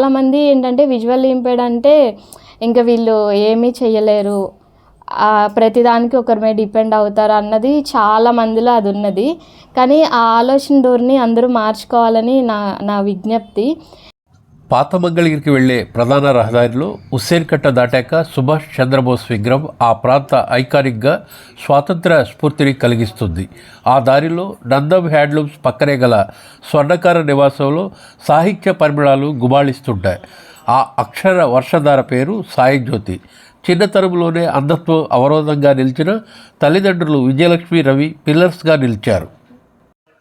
చాలామంది ఏంటంటే visual impaired అంటే ఇంకా వీళ్ళు ఏమీ చేయలేరు ప్రతిదానికి ఒకరి మీద డిపెండ్ అవుతారు అన్నది చాలా మందిలో అది ఉన్నది. కానీ ఆ ఆలోచన ధోరణి అందరూ మార్చుకోవాలని నా నా విజ్ఞప్తి. పాత మంగళగిరికి వెళ్ళే ప్రధాన రహదారిలో హుస్సేన్ కట్ట దాటాక సుభాష్ చంద్రబోస్ విగ్రహం ఆ ప్రాంత ఐకానిక్గా స్వాతంత్ర స్ఫూర్తిని కలిగిస్తుంది. ఆ దారిలో నందం హ్యాండ్లూమ్స్ పక్కనే గల స్వర్ణకార నివాసంలో సాహిత్య పరిమళాలు గుమాళిస్తుంటాయి. ఆ అక్షర వర్షధార పేరు సాయిజ్యోతి. చిన్నతరంలోనే అంధత్వం అవరోధంగా నిలిచిన తల్లిదండ్రులు విజయలక్ష్మి రవి పిల్లర్స్గా నిలిచారు.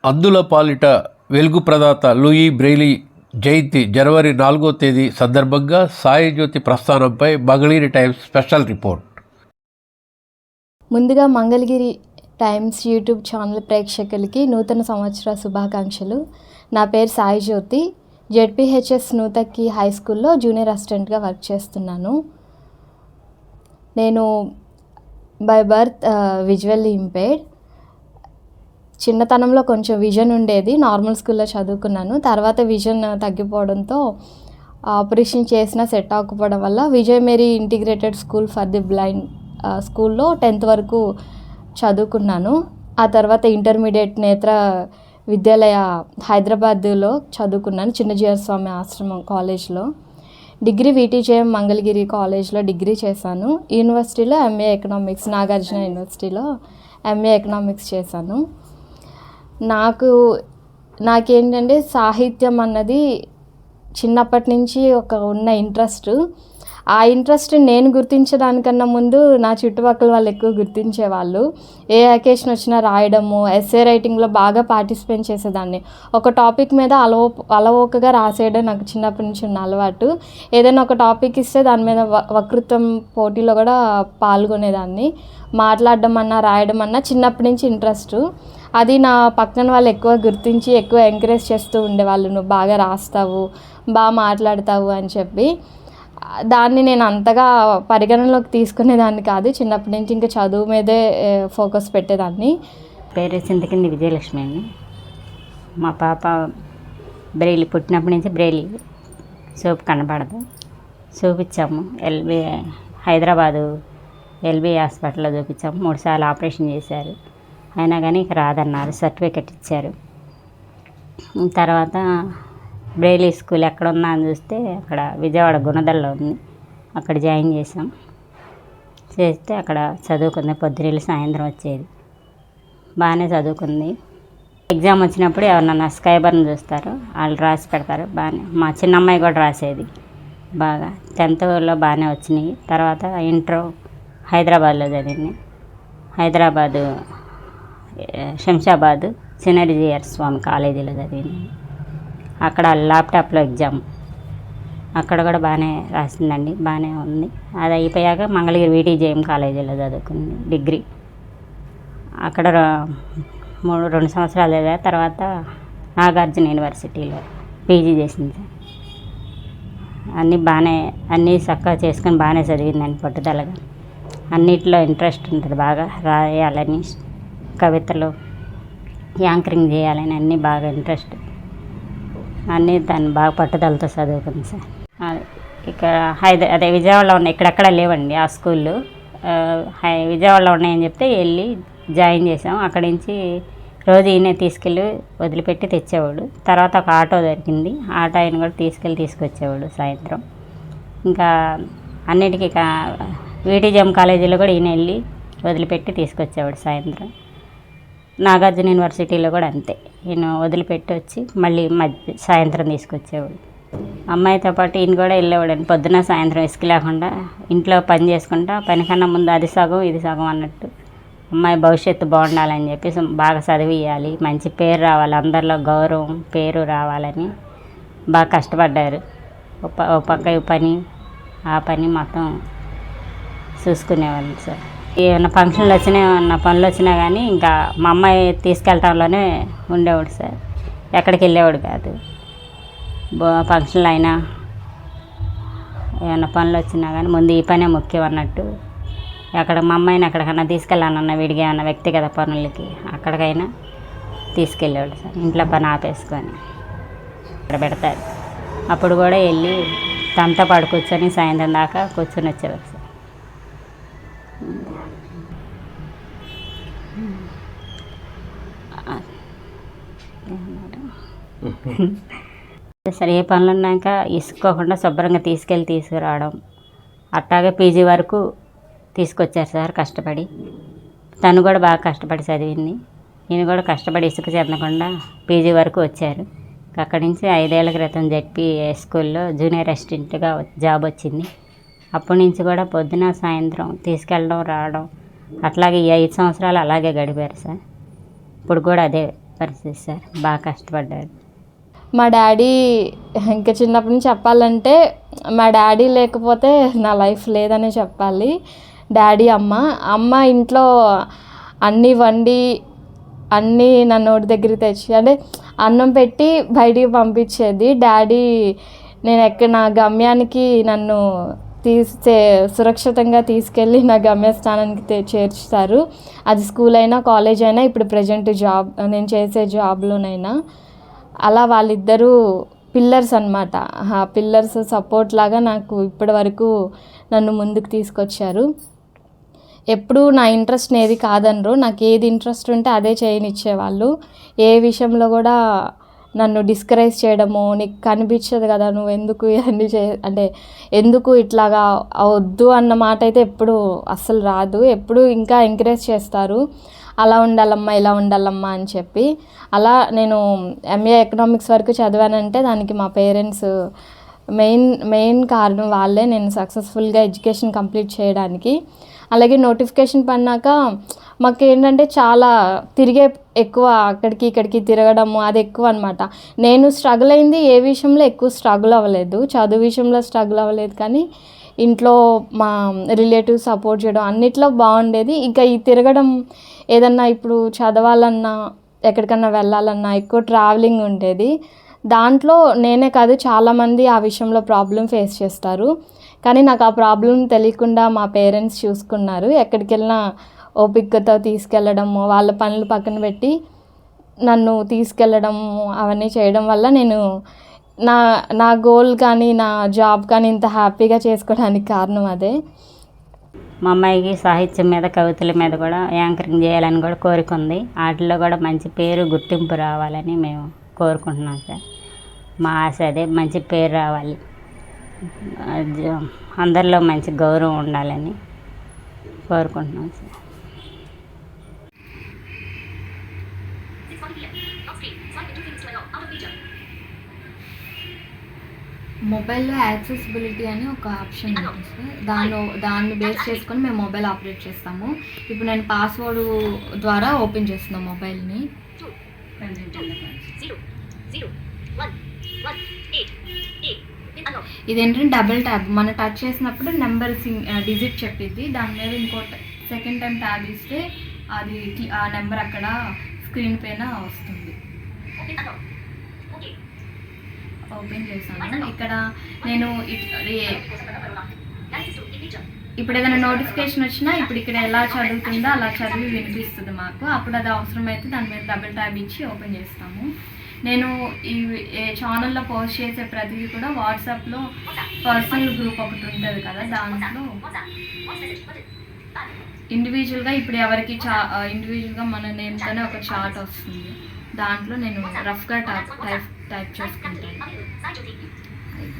అందుల పాలిట వెలుగు ప్రదాత లూయి బ్రెయిలీ జయంతి జనవరి నాలుగో తేదీ సందర్భంగా సాయి జ్యోతి ప్రస్థానంపై మంగళగిరి టైమ్స్ స్పెషల్ రిపోర్ట్. ముందుగా మంగళగిరి టైమ్స్ యూట్యూబ్ ఛానల్ ప్రేక్షకులకి నూతన సంవత్సర శుభాకాంక్షలు. నా పేరు సాయి జ్యోతి జెడ్పిహెచ్ఎస్ నూతక్కి హై స్కూల్లో జూనియర్ అసిస్టెంట్గా వర్క్ చేస్తున్నాను. నేను బై బర్త్ విజువల్లీ ఇంపేర్డ్ చిన్నతనంలో కొంచెం విజన్ ఉండేది నార్మల్ స్కూల్లో చదువుకున్నాను. తర్వాత విజన్ తగ్గిపోవడంతో ఆపరేషన్ చేసిన సెట్ అవ్వకపోవడం వల్ల Vijay Mary integrated school for the blind స్కూల్లో టెన్త్ వరకు చదువుకున్నాను. ఆ తర్వాత ఇంటర్మీడియట్ నేత్ర విద్యాలయ హైదరాబాద్లో చదువుకున్నాను చిన్నజీవర స్వామి ఆశ్రమం కాలేజ్లో. డిగ్రీ విటీజేఎం మంగళగిరి కాలేజ్లో డిగ్రీ చేశాను. యూనివర్సిటీలో ఎంఏ ఎకనామిక్స్ నాగార్జున యూనివర్సిటీలో ఎంఏ ఎకనామిక్స్ చేశాను. నాకు నాకేంటంటే సాహిత్యం అన్నది చిన్నప్పటి నుంచి ఒక ఉన్న ఇంట్రెస్ట్. ఆ ఇంట్రెస్ట్ నేను గుర్తించడానికన్నా ముందు నా చుట్టుపక్కల వాళ్ళు ఎక్కువ గుర్తించేవాళ్ళు. ఏ అకేషన్ వచ్చినా రాయడము ఎస్ఏ రైటింగ్లో బాగా పార్టిసిపేట్ చేసేదాన్ని. ఒక టాపిక్ మీద అలవో అలవోకగా రాసేయడం నాకు చిన్నప్పటి నుంచి ఉన్న అలవాటు. ఏదైనా ఒక టాపిక్ ఇస్తే దాని మీద వ పోటీలో కూడా పాల్గొనేదాన్ని. మాట్లాడడం అన్నా రాయడం అన్నా చిన్నప్పటి నుంచి ఇంట్రెస్ట్ అది నా పక్కన వాళ్ళు ఎక్కువ గుర్తించి ఎక్కువ ఎంకరేజ్ చేస్తూ ఉండేవాళ్ళు. నువ్వు బాగా రాస్తావు బాగా మాట్లాడతావు అని చెప్పి. దాన్ని నేను అంతగా పరిగణనలోకి తీసుకునేదాన్ని కాదు. చిన్నప్పటి నుంచి ఇంకా చదువు మీదే ఫోకస్ పెట్టేదాన్ని. పేరు చింతకింది విజయలక్ష్మి అండి. మా పాప బ్రెయిలీ పుట్టినప్పటి నుంచి బ్రెయిలీ సోప్ కనపడదు చూపించాము ఎల్బి హైదరాబాదు ఎల్బి హాస్పిటల్లో చూపించాము. మూడుసార్లు ఆపరేషన్ చేశారు. అయినా కానీ ఇక రాదన్నారు. సర్టిఫికెట్ ఇచ్చారు. తర్వాత బ్రెయిలీ స్కూల్ ఎక్కడ ఉందా అని చూస్తే అక్కడ విజయవాడ గుణదల్లో ఉంది. అక్కడ జాయిన్ చేసాం చేస్తే అక్కడ చదువుకుంది. పొద్దున సాయంత్రం వచ్చేది. బాగానే చదువుకుంది. ఎగ్జామ్ వచ్చినప్పుడు ఎవరన్నా స్కైబర్ని చూస్తారు. వాళ్ళు రాసి పెడతారు. బాగానే. మా చిన్న అమ్మాయి కూడా రాసేది. బాగా. టెన్త్లో బాగానే వచ్చినాయి. తర్వాత ఇంటర్ హైదరాబాద్లో చదివింది. హైదరాబాదు శంషాబాదు సినరిజియర్ స్వామి కాలేజీలో చదివింది. అక్కడ ల్యాప్టాప్లో ఎగ్జామ్. అక్కడ కూడా బాగానే రాసిందండి బాగానే ఉంది. అది అయిపోయాక మంగళగిరి వీటీజేఎం కాలేజీలో చదువుకుంది డిగ్రీ. అక్కడ మూడు రెండు సంవత్సరాలు చదివా తర్వాత నాగార్జున యూనివర్సిటీలో పీజీ చేసింది సార్. అన్నీ బాగానే అన్నీ చక్కగా చేసుకొని బాగానే చదివిందండి పట్టుదలగా. అన్నిట్లో ఇంట్రెస్ట్ ఉంటుంది బాగా రాయాలని కవితలు యాంకరింగ్ చేయాలని అన్నీ బాగా ఇంట్రెస్ట్. అన్నీ దాన్ని బాగా పట్టుదలతో చదువుకుంది సార్. ఇక్కడ హైద అదే విజయవాడలో ఉన్నాయి ఇక్కడెక్కడ లేవండి ఆ స్కూళ్ళు హై విజయవాడలో ఉన్నాయని చెప్తే వెళ్ళి జాయిన్ చేసాం అక్కడి నుంచి రోజు ఈయనే తీసుకెళ్ళి వదిలిపెట్టి తెచ్చేవాడు. తర్వాత ఒక ఆటో దొరికింది. ఆటో ఆయన కూడా తీసుకెళ్ళి తీసుకొచ్చేవాడు సాయంత్రం. ఇంకా అన్నిటికీ కా- కాలేజీలో కూడా ఈయన వెళ్ళి వదిలిపెట్టి తీసుకొచ్చేవాడు సాయంత్రం. నాగార్జున యూనివర్సిటీలో కూడా అంతే. ఈయన వదిలిపెట్టి వచ్చి మళ్ళీ మధ్య సాయంత్రం తీసుకొచ్చేవాడు. అమ్మాయితో పాటు ఈయన కూడా వెళ్ళేవాడు. పొద్దున సాయంత్రం ఇసుక లేకుండా ఇంట్లో పని చేసుకుంటా పని కన్నా ముందు అది సగం ఇది సగం అన్నట్టు. అమ్మాయి భవిష్యత్తు బాగుండాలని చెప్పేసి బాగా చదివియాలి మంచి పేరు రావాలి. అందరిలో గౌరవం పేరు రావాలని బాగా కష్టపడ్డారు. ఒక ఓ పక్క ఈ పని ఆ పని మొత్తం చూసుకునేవాళ్ళు సార్. ఏమైనా ఫంక్షన్లు వచ్చినా ఏమన్నా పనులు వచ్చినా కానీ ఇంకా మా అమ్మాయి తీసుకెళ్ళటంలోనే ఉండేవాడు సార్. ఎక్కడికి వెళ్ళేవాడు కాదు. ఫంక్షన్లు అయినా ఏమైనా పనులు వచ్చినా కానీ ముందు ఈ పనే ముఖ్యం అన్నట్టు. ఎక్కడ మా అమ్మాయిని ఎక్కడికైనా తీసుకెళ్ళానన్న వీడికి ఏమన్నా వ్యక్తిగత పనులకి అక్కడికైనా తీసుకెళ్ళేవాడు సార్. ఇంట్లో పని ఆపేసుకొని ఇక్కడ పెడతారు. అప్పుడు కూడా వెళ్ళి తమతో పాటు కూర్చొని సాయంత్రం దాకా కూర్చొని వచ్చేవారు సార్. సరే ఏ పనులు ఉన్నాక ఇసుకోకుండా శుభ్రంగా తీసుకెళ్ళి తీసుకురావడం. అట్టాగే పీజీ వరకు తీసుకొచ్చారు సార్ కష్టపడి. తను కూడా బాగా కష్టపడి చదివింది. నేను కూడా కష్టపడి ఇసుక చెందకుండా పీజీ వరకు వచ్చారు. అక్కడి నుంచి ఐదేళ్ళ క్రితం జెడ్పీ స్కూల్లో జూనియర్ అసిస్టెంట్గా జాబ్ వచ్చింది. అప్పటి నుంచి కూడా పొద్దున సాయంత్రం తీసుకెళ్ళడం రావడం అట్లాగే ఈ ఐదు సంవత్సరాలు అలాగే గడిపారు సార్. ఇప్పుడు కూడా అదే పరిస్థితి సార్. బాగా కష్టపడ్డారు. మా డాడీ ఇంకా చిన్నప్పటి నుంచి చెప్పాలంటే మా డాడీ లేకపోతే నా లైఫ్ లేదనే చెప్పాలి. డాడీ అమ్మ. అమ్మ ఇంట్లో అన్నీ వండి అన్నీ నా నోటి దగ్గరికి తెచ్చి అంటే అన్నం పెట్టి బయటికి పంపించేది. డాడీ నేను ఎక్కడ నా గమ్యానికి నన్ను తీస్తే సురక్షితంగా తీసుకెళ్ళి నా గమ్యస్థానానికి చేర్చుతారు. అది స్కూల్ అయినా కాలేజ్ అయినా ఇప్పుడు ప్రజెంట్ జాబ్ నేను చేసే జాబ్లోనైనా. అలా వాళ్ళిద్దరూ పిల్లర్స్ అనమాట ఆ పిల్లర్స్ సపోర్ట్ లాగా నాకు ఇప్పటి వరకు నన్ను ముందుకు తీసుకొచ్చారు. ఎప్పుడూ నా ఇంట్రెస్ట్ ఏది కాదనరు. నాకు ఏది ఇంట్రెస్ట్ ఉంటే అదే చేయనిచ్చేవాళ్ళు. ఏ విషయంలో కూడా నన్ను డిస్కరేజ్ చేయడము నీకు కనిపించదు కదా నువ్వు ఎందుకు ఇవన్నీ చే అంటే ఎందుకు ఇట్లాగా వద్దు అన్న మాట అయితే ఎప్పుడు అస్సలు రాదు. ఎప్పుడు ఇంకా ఎంకరేజ్ చేస్తారు. అలా ఉండాలమ్మా ఇలా ఉండాలమ్మా అని చెప్పి. అలా నేను ఎంఏ ఎకనామిక్స్ వరకు చదివానంటే దానికి మా పేరెంట్స్ మెయిన్ మెయిన్ కారణం వాళ్ళే. నేను సక్సెస్ఫుల్గా ఎడ్యుకేషన్ కంప్లీట్ చేయడానికి. అలాగే నోటిఫికేషన్ పడినాక మాకు ఏంటంటే చాలా తిరిగే ఎక్కువ అక్కడికి ఇక్కడికి తిరగడము అది ఎక్కువ అనమాట నేను స్ట్రగుల్ అయింది ఏ విషయంలో ఎక్కువ స్ట్రగుల్ అవ్వలేదు. చదువు విషయంలో స్ట్రగుల్ అవ్వలేదు కానీ ఇంట్లో మా రిలేటివ్స్ సపోర్ట్ చేయడం అన్నిట్లో బాగుండేది. ఇంకా ఈ తిరగడం ఏదన్నా ఇప్పుడు చదవాలన్నా ఎక్కడికన్నా వెళ్ళాలన్నా ఎక్కువ ట్రావెలింగ్ ఉండేది. దాంట్లో నేనే కాదు చాలామంది ఆ విషయంలో ప్రాబ్లం ఫేస్ చేస్తారు. కానీ నాకు ఆ ప్రాబ్లం తెలియకుండా మా పేరెంట్స్ చూసుకున్నారు. ఎక్కడికి వెళ్ళినా ఓపికతో తీసుకెళ్ళడము వాళ్ళ పనులు పక్కన పెట్టి నన్ను తీసుకెళ్ళడం అవన్నీ చేయడం వల్ల నేను నా నా గోల్ కానీ నా జాబ్ కానీ ఇంత హ్యాపీగా చేసుకోవడానికి కారణం అదే. మా అమ్మాయికి సాహిత్యం మీద కవితల మీద కూడా యాంకరింగ్ చేయాలని కూడా కోరిక ఉంది. వాటిల్లో కూడా మంచి పేరు గుర్తింపు రావాలని మేము కోరుకుంటున్నాం సార్. మా ఆశ అదే మంచి పేరు రావాలి. అందరిలో మంచి గౌరవం ఉండాలని కోరుకుంటున్నాం సార్. మొబైల్లో యాక్సెసిబిలిటీ అని ఒక ఆప్షన్ సార్ దాన్ని బేస్ చేసుకొని మేము మొబైల్ ఆపరేట్ చేస్తాము. ఇప్పుడు నేను పాస్వర్డ్ ద్వారా ఓపెన్ చేస్తున్నాను మొబైల్ని ఇదేంటంటే డబుల్ ట్యాబ్ మనం టచ్ చేసినప్పుడు నెంబర్ సింగ్ డిజిట్ చెప్పిద్ది. దాని మీద ఇంకో సెకండ్ టైం ట్యాబ్ ఇస్తే అది ఆ నెంబర్ అక్కడ స్క్రీన్ పైన వస్తుంది. ఓపెన్ చేశాను. ఇక్కడ నేను ఇట్- ఇప్పుడు ఏదైనా నోటిఫికేషన్ వచ్చినా ఇప్పుడు ఇక్కడ ఎలా చదువుతుందో అలా చదివి వినిపిస్తుంది మాకు. అప్పుడు అది అవసరమైతే దాని మీద డబుల్ ట్యాబ్ ఇచ్చి ఓపెన్ చేస్తాము. నేను ఈ ఛానల్లో పోస్ట్ చేసే ప్రతిదీ కూడా వాట్సాప్లో పర్సనల్ గ్రూప్ ఒకటి ఉంటుంది కదా దాంట్లో ఇండివిజువల్గా ఇప్పుడు ఎవరికి చా ఇండివిజువల్గా మన నేమ్తోనే ఒక చార్ట్ వస్తుంది. దాంట్లో నేను రఫ్గా టైప్ టైప్ టైప్ చేసుకుంటాను.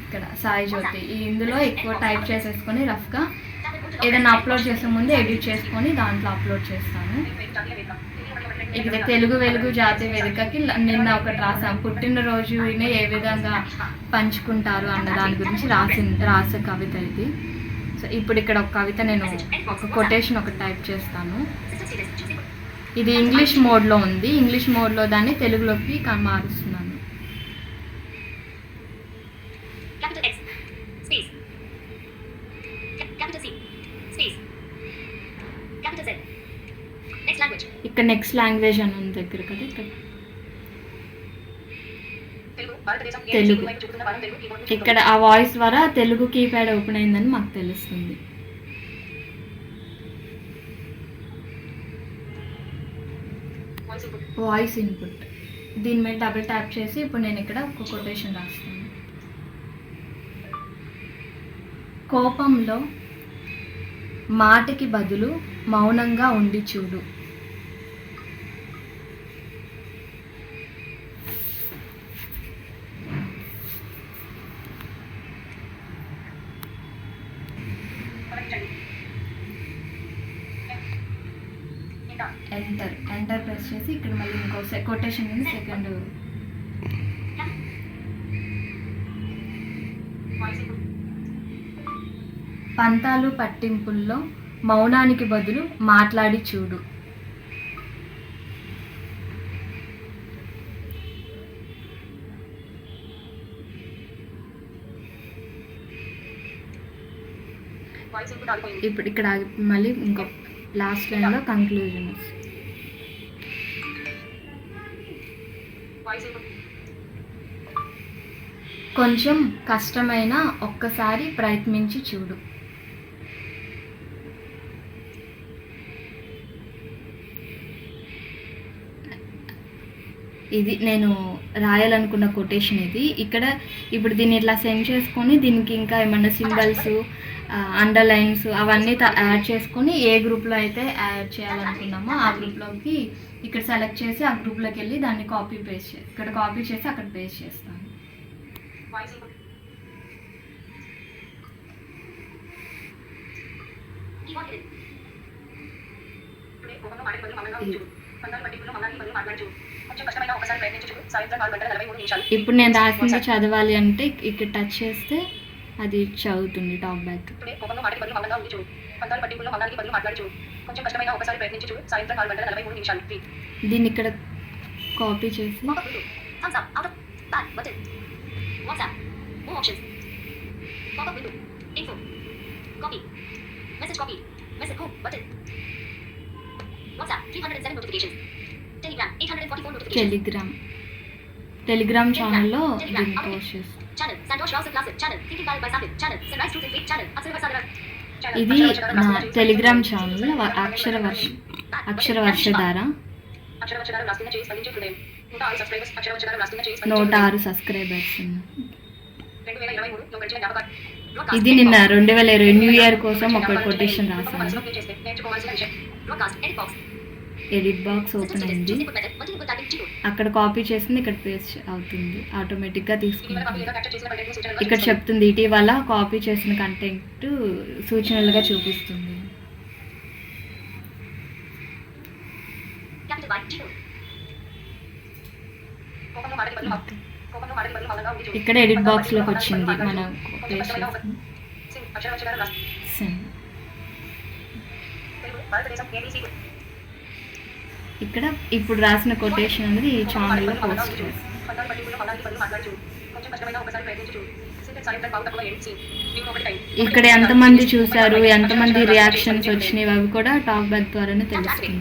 ఇక్కడ సాయి జ్యోతి. ఇందులో ఎక్కువ టైప్ చేసేసుకొని రఫ్గా ఏదైనా అప్లోడ్ చేసే ముందు ఎడిట్ చేసుకొని దాంట్లో అప్లోడ్ చేస్తాను. ఇక్కడ తెలుగు వెలుగు జాతి వేదికకి నిన్న ఒకటి రాసాం పుట్టినరోజు ఏ విధంగా పంచుకుంటారు అన్న దాని గురించి రాసి రాసే కవిత ఇది. సో ఇప్పుడు ఇక్కడ ఒక కవిత నేను ఒక కొటేషన్ ఒకటి టైప్ చేస్తాను. ఇది ఇంగ్లీష్ మోడ్లో ఉంది. ఇంగ్లీష్ మోడ్లో దాన్ని తెలుగులోకి మారుస్తున్నాను. ఇక్కడ నెక్స్ట్ లాంగ్వేజ్ అని ఉంది దగ్గర కదా ఇక్కడ. నుంచి ఇక్కడ ఆ వాయిస్ ద్వారా తెలుగు కీప్యాడ్ ఓపెన్ అయిందని మాకు తెలుస్తుంది. వాయిస్ ఇన్పుట్ దీని మీద డబుల్ ట్యాప్ చేసి ఇప్పుడు నేను ఇక్కడ ఒక కొటేషన్ రాస్తాను కోపంలో మాటకి బదులు మౌనంగా ఉండి చూడు. ప్రెస్ చేసి ఇక్కడ మళ్ళీ ఇంకో కొటేషన్ ఉంది సెకండ్ పంతాలు పట్టింపుల్లో మౌనానికి బదులు మాట్లాడి చూడు. ఇప్పుడు ఇక్కడ మళ్ళీ ఇంకో లాస్ట్ లైన్లో కంక్లూజన్ కొంచెం కష్టమైన ఒక్కసారి ప్రయత్నించి చూడు. ఇది నేను రాయాలనుకున్న కొటేషన్ ఇది. ఇక్కడ ఇప్పుడు దీన్ని ఇట్లా సెండ్ చేసుకొని దీనికి ఇంకా ఏమన్నా సింబల్స్ అండర్లైన్స్ అవన్నీ యాడ్ చేసుకొని ఏ గ్రూప్లో అయితే యాడ్ చేయాలనుకున్నామో ఆ గ్రూప్లోకి ఇక్కడ సెలెక్ట్ చేసి ఆ గ్రూప్లోకి వెళ్ళి దాన్ని కాపీ పేస్ట్ చే ఇక్కడ కాపీ చేసి అక్కడ పేస్ట్ చేస్తాను. ఇప్పుడు నేను రాసింది చదవాలి అంటే ఇక్కడ టచ్ చేస్తే అది చదువుతుంది టాక్ బ్యాక్ కొంచెం కష్టమైన ఒకసారి ప్రయత్నించి చూడు సాయంత్రం నాలుగు గంటల నలభై మూడు నిమిషాలు దీన్ని ఇక్కడ కాపీ చేసి Pop up window. Thumbs up. Out of. Back. Button. WhatsApp. More options. Pop up window. Info. Copy. Message copy. Message home. Button. WhatsApp. 307 notifications. Telegram. 844 notifications. Telegram Telegram ఛానల్లో దీన్ని పోస్ట్ చేస్తాను ఇది నా టెలిగ్రామ్ ఛానల్ అక్షర వర్ష అక్షర వర్షధార. అక్షర నూట ఆరు subscribers ఇది నిన్న రెండు వేల ఇరవై న్యూ ఇయర్ కోసం ఒక కొటేషన్ రాశాను. ఎడిట్ బాక్స్ ఓపెన్ అయింది. అక్కడ కాపీ చేసింది ఇక్కడ పేస్ట్ అవుతుంది. ఆటోమేటిక్గా తీసుకుంటుంది ఇక్కడ చెప్తుంది ఇటీవల కాపీ చేసిన కంటెంట్ సూచనలుగా చూపిస్తుంది. ఇక్కడ ఎడిట్ పందాలు బాక్స్లోకి పట్టింపుల్లో వచ్చింది మనం పేస్ట్ కష్టమైన ఇక్కడ ఇప్పుడు రాసిన కొటేషన్ అనేది ఈ ఛానల్లో పోస్ట్ ఇక్కడ ఎంతమంది చూశారు ఎంతమంది రియాక్షన్స్ వచ్చినాయి అవి కూడా టాక్ బ్యాక్ ద్వారానే తెలుస్తుంది.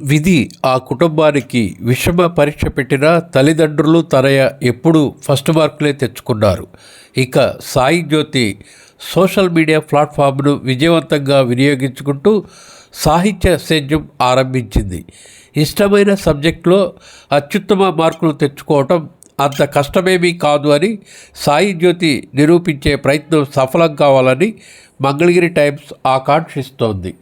విధి ఆ కుటుంబానికి విషమ పరీక్ష పెట్టిన తల్లిదండ్రులు తనయ ఎప్పుడూ ఫస్ట్ మార్కులే తెచ్చుకున్నారు. ఇక సాయి జ్యోతి సోషల్ మీడియా ప్లాట్ఫామ్ను విజయవంతంగా వినియోగించుకుంటూ సాహిత్య సేద్యం ఆరంభించింది. ఇష్టమైన సబ్జెక్టులో అత్యుత్తమ మార్కులు తెచ్చుకోవటం అంత కష్టమేమీ కాదు అని సాయి జ్యోతి నిరూపించే ప్రయత్నం సఫలం కావాలని మంగళగిరి టైమ్స్ ఆకాంక్షిస్తోంది.